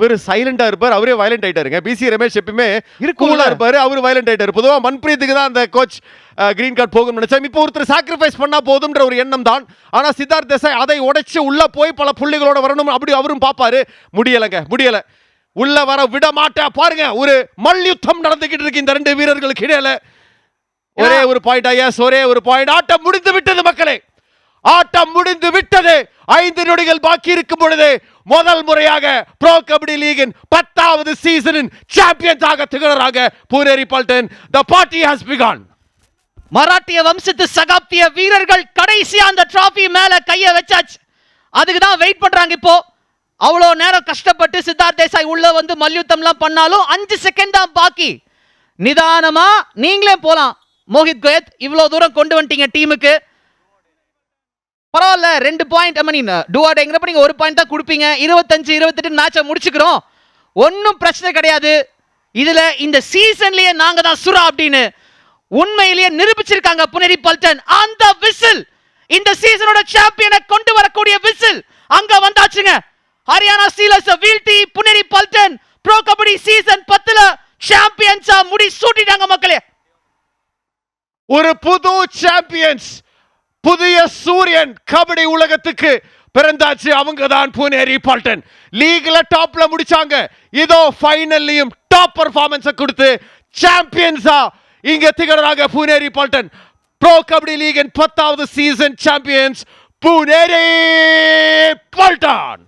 இவர் சைலண்டா இருப்பார் அவரே வயலண்ட் ஆயிட்டாருங்க. பிசி ரமேஷ் எப்பயுமே. கூலா இருப்பாரு அவர் வயலண்ட் ஆயிட்டாரு. பொதுவா மன்பிரீத்துக்கு தான் அந்த கோச் கிரீன் கார்டு போகும்னு நினைச்சேன். இப்போ ஒருத்தர் சாக்ரிஃபைஸ் பண்ணா போதும்ன்ற ஒரு எண்ணம் தான். ஆனா சித்தார்த் தேசாய் அதை உடைச்சு உள்ள போய் பல புள்ளிகளோட வரணும் அப்படி அவரும் பாப்பாரு. முடியலைங்க முடியல. உள்ள வர விட மாட்டேன். பாருங்க ஒரு மல்யுத்தம் நடந்துகிட்டு இருக்கு இந்த ரெண்டு வீரர்களுக்கு இடையில. ஒரே ஒரு பாயிண்ட் எஸ் ஒரே ஒரு பாயிண்ட் ஆட்டம் முடிந்து விட்டது மக்களே. ஆட்டம் முடிந்து விட்டது. ஐந்து நொடிகள் பாக்கி இருக்கும் பொழுது முதல் முறையாக ப்ரோ கபடி லீகின் பத்தாவது சீசனின் சாம்பியன்ஸாக திகழறாங்க Puneri Paltan the party has begun மராட்டிய வம்சத்து சகாப்திய வீரர்கள் கடைசியா அந்த டிராஃபி மேல கைய வச்சாச்சு. அதுக்கு தான் வெயிட் பண்றாங்க இப்போ. அவ்வளோ நேரம் கஷ்டப்பட்டு சித்தார்த் தேசாய் உள்ள வந்து மல்யுத்தம்லாம் பண்ணாலும் அஞ்சு செகண்ட் தான் பாக்கி. நிதானமா நீங்களே போலாம். மோஹித் கோயத் இவ்வளோ தூரம் கொண்டு வந்துட்டீங்க டீமுக்கு பரவாயில்ல ரெண்டு பாயிண்ட் ஐ மீன் டூஆடேங்கிறப்ப நீங்க ஒரு பாயிண்ட் தான் கொடுப்பீங்க. இருபத்தஞ்சு இருபத்தெட்டு மேட்சை முடிச்சுக்கிறோம். ஒன்றும் பிரச்சனை கிடையாது. இதுல இந்த சீசன்லேயே நாங்க தான் சுறா அப்படின்னு உண்மையிலேயே நிரூபிச்சிருக்காங்க புனேரி பல்டன். அந்த விசில் இந்த சீசனோட சாம்பியனை கொண்டு வரக்கூடிய விசில் அங்க வந்தாச்சுங்க. ஹரியானா ஸ்டீலர்ஸ் வீழ்த்தி புனேரி பல்டன் ப்ரோ கபடி சீசன் பத்துல சாம்பியன்ஸா முடி சூட்டிட்டாங்க மக்களே. ஒரு புது சாம்பியன்ஸ் புதிய சூ சாம்பியன் கபடி உலகத்துக்கு பிறந்தாச்சு அவங்க தான் புனேரி பால்டன் லீக்ல டாப்ல முடிச்சாங்க. இதோ ஃபைனல்லையும் டாப் பர்ஃபார்மன்ஸை கொடுத்து சாம்பியன்ஸா இங்க திகழறாங்க புனேரி பால்டன் ப்ரோ கபடி லீகின் பத்தாவது சீசன் சாம்பியன்ஸ் புனேரி பால்டன்